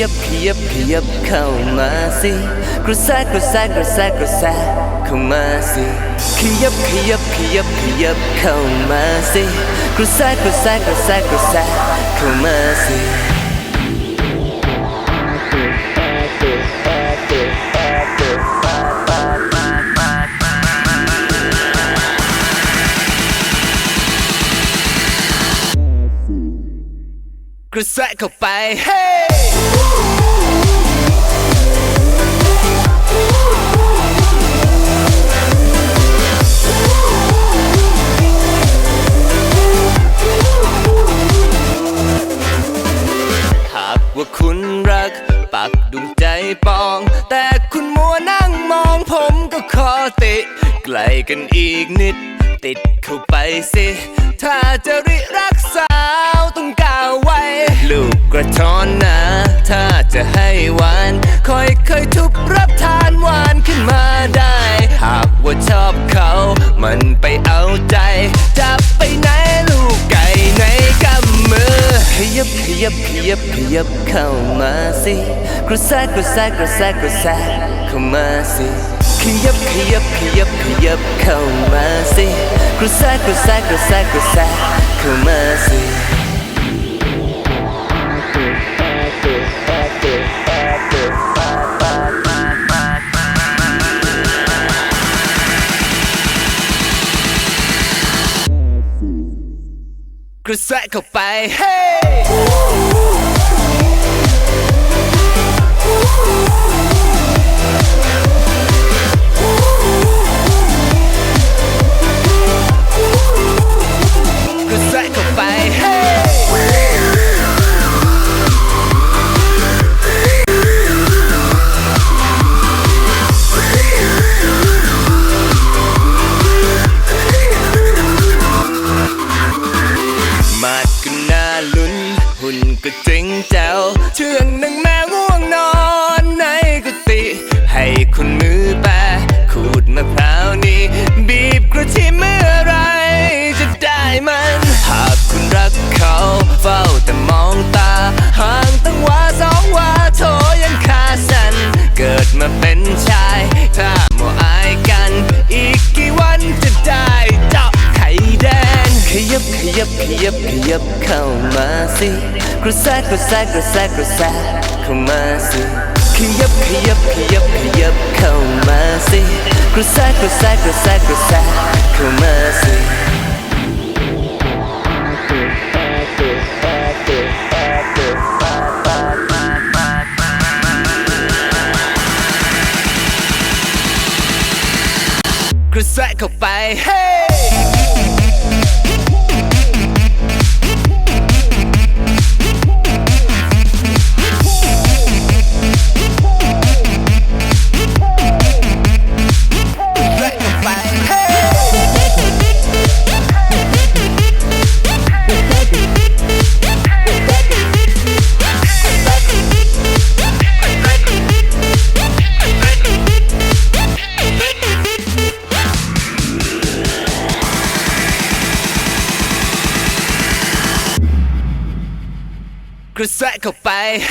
ยับขยับขยับเข้ามาสิกระแสกระแสกระแสกระแสเข้ามาสิขยับขยับขยับขยับเข้ามาสิกระแสกระแสกระแสกระแสเข้ามาสิกระแสเข้าไป เฮ้ ว่าคุณรัก ปักดวงใจปอง แต่คุณมัวนั่งมองผมก็ขอติไกล้กันอีกนิด ติดเข้าไปสิ ถ้าจะริรักสาวต้องกาวไว้ ลูกกระชอนนะถ้าจะ ห้หวาน ค่อยเคยทุบรับทานหวานขึ้นมาได้ หากว่าชอบเขา มันไปเอาใจ จับไปไหนลูกไก่ในกำมือ ขยับขยับขยับขยับเข้ามาสิ กระแสกระแสกระแสกระแสเข้ามาสิขยับขยับขยับขยับเข้ามาสิกระแสกระแสกระแสกระแสเข้ามาสิ กระแสเข้าไป เฮ้ หุ่นก็เจ๋งแจ๋วเชื่องนังแม่ง่วงนอนในกุฏิให้คุณมือแปะขูดมะพร้าวนี้บีบกระชิมเมื่อไรจะได้มัน หากคุณรักเขาเฝ้าแต่มองตาห่างตั้งว่าสองว่าโถยังขาสั่นเกิดมาเป็นชาย ถ้ามัวอายกัน อีกกี่วันจะได้เจาะไข่แดงขยับขยับขยับขยับเข้ามาสิ กระแสกระแสกระแสกระแสเข้ามาสิขยับขยับขยับขยับเข้ามาสิกระแสกระแสกระแสกระแสเข้ามาสิกระแสเข้าไปเกระแสเข้าไปเ